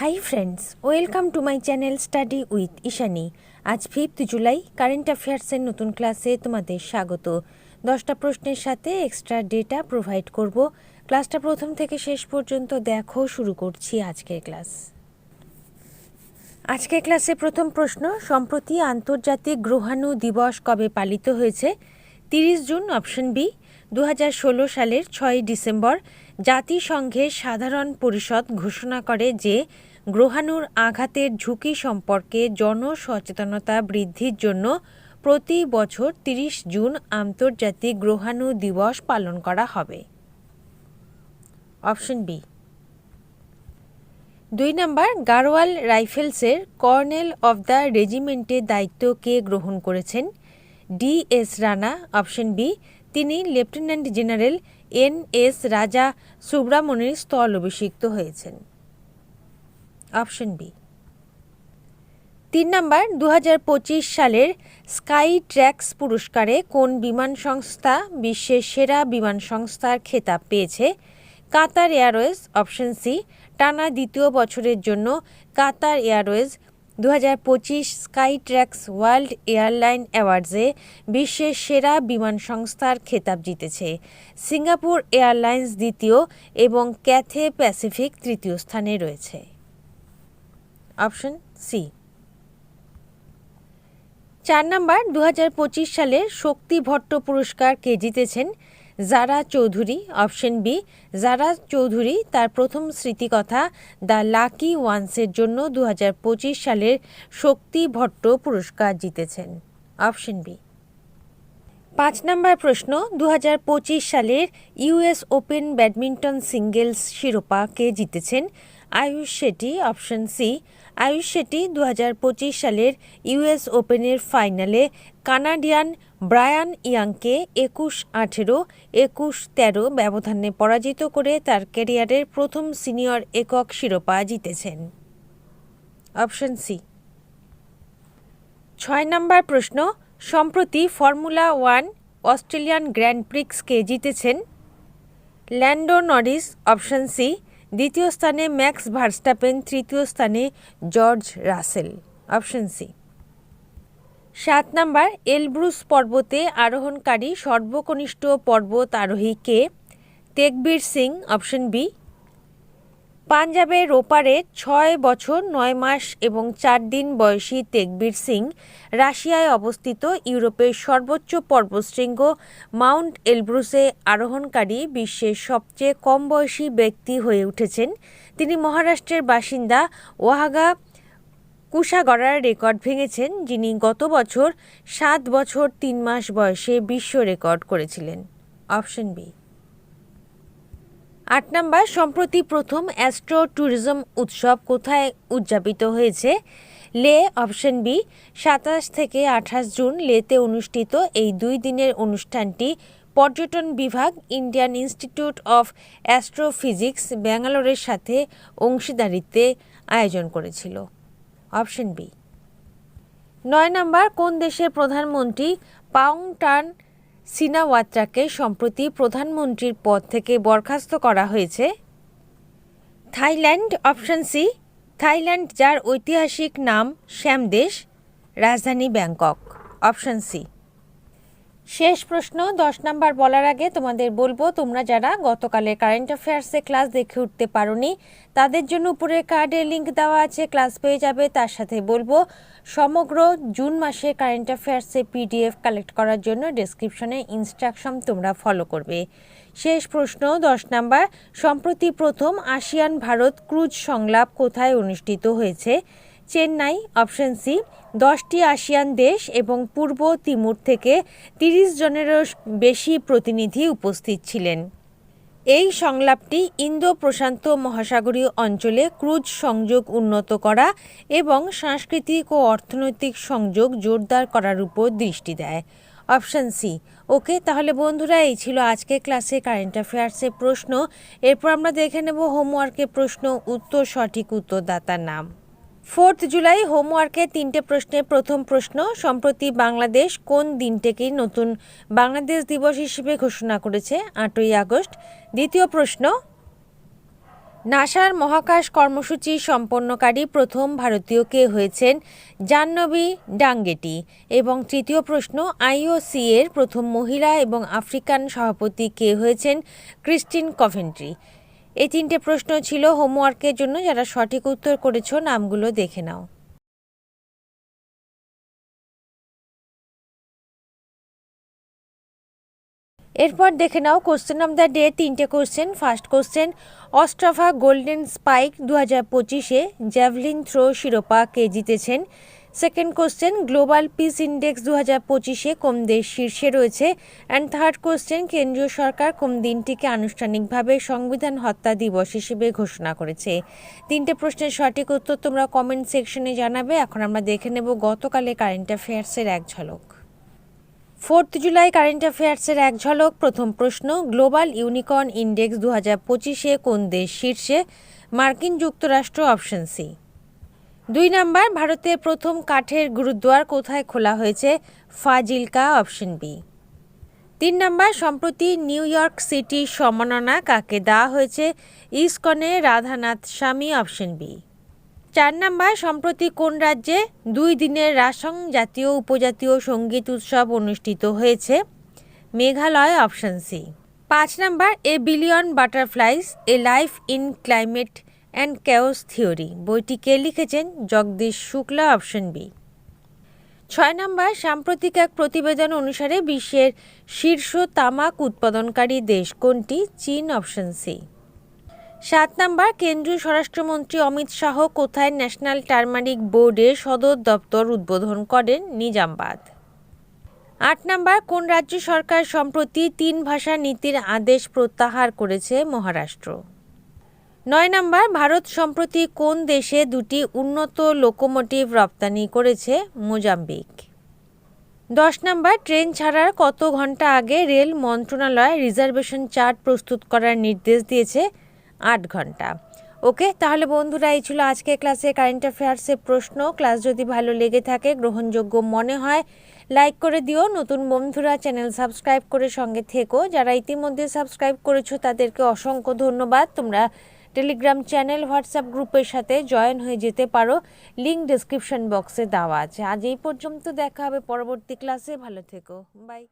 Hi friends welcome to my channel study with Ishani আজ fifth July current অ্যাফেয়ার্সের নতুন ক্লাসে তোমাদের স্বাগত। দশটা প্রশ্নের সাথে এক্সট্রা ডেটা প্রোভাইড করব। ক্লাসটা প্রথম থেকে শেষ পর্যন্ত দেখো, শুরু করছি আজকের ক্লাস আজকের ক্লাসে প্রথম প্রশ্ন, সম্প্রতি আন্তর্জাতিক গ্রহাণু দিবস কবে পালিত হয়েছে? তিরিশ জুন অপশন বি দু হাজার ষোলো সালের ছয় ডিসেম্বর জাতিসংঘের সাধারণ পরিষদ ঘোষণা করে যে গ্রহাণুর আঘাতের ঝুঁকি সম্পর্কে জনসচেতনতা বৃদ্ধির জন্য প্রতি বছর তিরিশ জুন আন্তর্জাতিক গ্রহাণু দিবস পালন করা হবে। Option B. দুই নম্বর গারওয়াল রাইফেলসের কর্নেল অব দ্য রেজিমেন্টের দায়িত্ব কে গ্রহণ করেছেন? D S Rana, option B. তিনি lieutenant general N S Raja সুব্রামণির স্থল অভিষিক্ত হয়েছেন। Option B. তিন নম্বর দু হাজার পঁচিশ সালের স্কাই ট্র্যাক্স পুরস্কারে কোন বিমান সংস্থা বিশ্বের সেরা বিমান সংস্থার খেতাব পেয়েছে? কাতার এয়ারওয়েজ, অপশন সি, টানা দ্বিতীয় বছরের জন্য কাতার এয়ারওয়েজ দু হাজার পঁচিশ স্কাই ট্র্যাক্স ওয়ার্ল্ড এয়ারলাইন অ্যাওয়ার্ডসে বিশ্বের সেরা বিমান সংস্থার খেতাব জিতেছে। সিঙ্গাপুর এয়ারলাইন্স দ্বিতীয় এবং ক্যাথে প্যাসিফিক তৃতীয় স্থানে রয়েছে। অপশন সি চার নম্বর দু সালের শক্তি ভট্ট পুরস্কার কে জিতেছেন জারা চৌধুরী, অপশন বি, জারা চৌধুরী, তার প্রথম স্মৃতিকথা দ্য লাকি ওয়ান্সের জন্য দু হাজার পঁচিশ সালের শক্তি ভট্ট পুরস্কার জিতেছেন। Option B. পাঁচ নম্বর প্রশ্ন দু হাজার পঁচিশ সালের ইউএস ওপেন ব্যাডমিন্টন সিঙ্গেলস শিরোপা কে জিতেছেন? Ayush Shetty, option C. Ayush Shetty দু সালের ইউএস ওপেনের ফাইনালে কানাডিয়ান ব্রায়ান ইয়াংকে একুশ আঠেরো, একুশ তেরো ব্যবধানে পরাজিত করে তার ক্যারিয়ারের প্রথম সিনিয়র একক শিরোপা জিতেছেন। Option C. ছয় নম্বর প্রশ্ন, সম্প্রতি ফর্মুলা ওয়ান অস্ট্রেলিয়ান গ্র্যান্ড প্রিক্সকে জিতেছেন ল্যান্ডো নরিস। অপশন সি, দ্বিতীয় স্থানে ম্যাক্স ভার্স্টাপেন, তৃতীয় স্থানে জর্জ রাসেল। Option C. সাত নাম্বার, এলব্রুস পর্বতে আরোহণকারী সর্বকনিষ্ঠ পর্বত আরোহী কে? Tegbir Singh, option B. পাঞ্জাবের রোপারে ছয় বছর, নয় মাস এবং চার দিন বয়সী তেকবীর সিং রাশিয়ায় অবস্থিত ইউরোপের সর্বোচ্চ পর্বতশৃঙ্গ মাউন্ট এলব্রুসে আরোহণকারী বিশ্বের সবচেয়ে কম বয়সী ব্যক্তি হয়ে উঠেছেন। তিনি মহারাষ্ট্রের বাসিন্দা ওয়াহাগা কুশাগড়ার রেকর্ড ভেঙেছেন যিনি গত বছর সাত বছর তিন মাস বয়সে বিশ্ব রেকর্ড করেছিলেন। Option B. আট নম্বর, সম্প্রতি প্রথম অ্যাস্ট্রো ট্যুরিজম উৎসব কোথায় উদযাপিত হয়েছে? লে, অপশন বি, সাতাশ থেকে আঠাশ জুন লেতে অনুষ্ঠিত এই দুই দিনের অনুষ্ঠানটি পর্যটন বিভাগ, ইন্ডিয়ান ইনস্টিটিউট অফ অ্যাস্ট্রোফিজিক্স, ব্যাঙ্গালোরের সাথে অংশীদারিত্বে আয়োজন করেছিল। Option B. নয় নম্বর, কোন দেশের প্রধানমন্ত্রী পাউং টান সিনাওয়াত্রাকে সম্প্রতি প্রধানমন্ত্রীর পদ থেকে বরখাস্ত করা হয়েছে? থাইল্যান্ড, অপশন সি, থাইল্যান্ড, যার ঐতিহাসিক নাম শ্যামদেশ, রাজধানী ব্যাংকক। Option C. শেষ প্রশ্ন, দশ নাম্বার বলার আগে তোমাদের বলব, তোমরা যারা গতকালের কারেন্ট অ্যাফেয়ার্সে ক্লাস দেখে উঠতে পারোনি, তাদের জন্য উপরের কার্ডে লিঙ্ক দেওয়া আছে ক্লাস পেয়ে যাবে, তার সাথে বলব, সমগ্র জুন মাসে কারেন্ট অ্যাফেয়ার্সে পিডিএফ কালেক্ট করার জন্য ডেসক্রিপশনে ইনস্ট্রাকশন তোমরা ফলো করবে। শেষ প্রশ্ন, দশ নাম্বার, সম্প্রতি প্রথম আসিয়ান ভারত ক্রুজ সংলাপ কোথায় অনুষ্ঠিত হয়েছে? চেন্নাই, অপশন সি, দশটি আসিয়ান দেশ এবং পূর্ব তিমুর থেকে তিরিশ জনেরও বেশি প্রতিনিধি উপস্থিত ছিলেন। এই সংলাপটি ইন্দো প্রশান্ত মহাসাগরীয় অঞ্চলে ক্রুজ সংযোগ উন্নত করা এবং সাংস্কৃতিক ও অর্থনৈতিক সংযোগ জোরদার করার উপর দৃষ্টি দেয়। অপশান সি, ওকে, তাহলে বন্ধুরা, এই ছিল আজকে ক্লাসে কারেন্ট অ্যাফেয়ার্সের প্রশ্ন। এরপর আমরা দেখে নেব হোমওয়ার্কের প্রশ্ন, উত্তর সঠিক উত্তরদাতার নাম। ফোর্থ জুলাই হোমওয়ার্কের তিনটে প্রশ্নের প্রথম প্রশ্ন, সম্প্রতি বাংলাদেশ কোন দিনটিকেই নতুন বাংলাদেশ দিবস হিসেবে ঘোষণা করেছে, আটই আগস্ট। দ্বিতীয় প্রশ্ন, নাসার মহাকাশ কর্মসূচি সম্পন্নকারী প্রথম ভারতীয় কে হয়েছেন জাহ্নবী ডাঙ্গেটি? এবং তৃতীয় প্রশ্ন, আইওসি এর প্রথম মহিলা এবং আফ্রিকান সভাপতি কে হয়েছেন ক্রিস্টিন কভেন্ট্রি? এই তিনটে প্রশ্ন ছিল হোমওয়ার্কের জন্য, যারা সঠিক উত্তর করেছ নামগুলো দেখে নাও। এরপর দেখে নাও কোশ্চেন অফ দ্য ডে তিনটে question first question Ostrava golden spike দু হাজার পঁচিশে জ্যাভলিন থ্রো শিরোপা কে জিতেছেন? Second question global peace index দু হাজার পঁচিশে কোন দেশ শীর্ষে রয়েছে। অ্যান্ড থার্ড কোশ্চেন কেন্দ্রীয় সরকার কোন দিনটিকে আনুষ্ঠানিকভাবে সংবিধান হত্যা দিবস হিসেবে ঘোষণা করেছে? তিনটে প্রশ্নের সঠিক উত্তর তোমরা কমেন্ট সেকশনে জানাবে। এখন আমরা দেখে নেব গতকালে কারেন্ট অ্যাফেয়ার্সের এক ঝলক। ফোর্থ জুলাই কারেন্ট অ্যাফেয়ার্সের এক ঝলক। প্রথম প্রশ্ন গ্লোবাল ইউনিকর্ন ইন্ডেক্স দু হাজার পঁচিশে কোন দেশ শীর্ষে? মার্কিন যুক্তরাষ্ট্র অপশন সি দুই নাম্বার, ভারতের প্রথম কাঠের গুরুদ্বার কোথায় খোলা হয়েছে? Fazilka, option B. তিন নাম্বার, সম্প্রতি নিউ ইয়র্ক সিটির সম্মাননা কাকে দেওয়া হয়েছে? ইসকনে রাধানাথ স্বামী, অপশন বি। চার নাম্বার, সম্প্রতি কোন রাজ্যে দুই দিনের রাসং জাতীয় উপজাতীয় সংগীত উৎসব অনুষ্ঠিত হয়েছে? Meghalaya, option C. পাঁচ number, a billion butterflies, a life in climate and chaos theory. বইটি কে লিখেছেন? Jagdish Shukla, option B. ছয় নম্বর, সাম্প্রতিক এক প্রতিবেদন অনুসারে বিশ্বের শীর্ষ তামাক উৎপাদনকারী দেশ কোনটি? চীন, অপশন সি। সাত নম্বর, কেন্দ্রীয় স্বরাষ্ট্রমন্ত্রী অমিত শাহ কোথায় ন্যাশনাল টার্মারিক বোর্ডের সদর দপ্তর উদ্বোধন করেন? নিজামবাদ। আট নম্বর, কোন রাজ্য সরকার সম্প্রতি তিন ভাষা নীতির আদেশ প্রত্যাহার করেছে? মহারাষ্ট্র। নয় নাম্বার, ভারত সম্প্রতি কোন দেশে দুটি উন্নত লোকোমোটিভ রপ্তানি করেছে? মোজাম্বিক। দশ নম্বর, ট্রেন ছাড়ার কত ঘণ্টা আগে রেল মন্ত্রণালয় রিজার্ভেশন চার্ট প্রস্তুত করার নির্দেশ দিয়েছে? আট ঘণ্টা। ওকে, তাহলে বন্ধুরা, এই ছিল আজকে ক্লাসে কারেন্ট অ্যাফেয়ার্সের প্রশ্ন। ক্লাস যদি ভালো লেগে থাকে, গ্রহণযোগ্য মনে হয়, লাইক করে দিও। নতুন বন্ধুরা, চ্যানেল সাবস্ক্রাইব করে সঙ্গে থেকো। যারা ইতিমধ্যে সাবস্ক্রাইব করেছ, তাদেরকে অসংখ্য ধন্যবাদ। তোমরা টেলিগ্রাম চ্যানেল, হোয়াটসঅ্যাপ গ্রুপের সাথে জয়েন হয়ে যেতে পারো। লিঙ্ক ডিসক্রিপশন বক্সে দেওয়া আছে। আজ এই পর্যন্ত দেখা হবে পরবর্তী ক্লাসে ভালো থেকো। বাই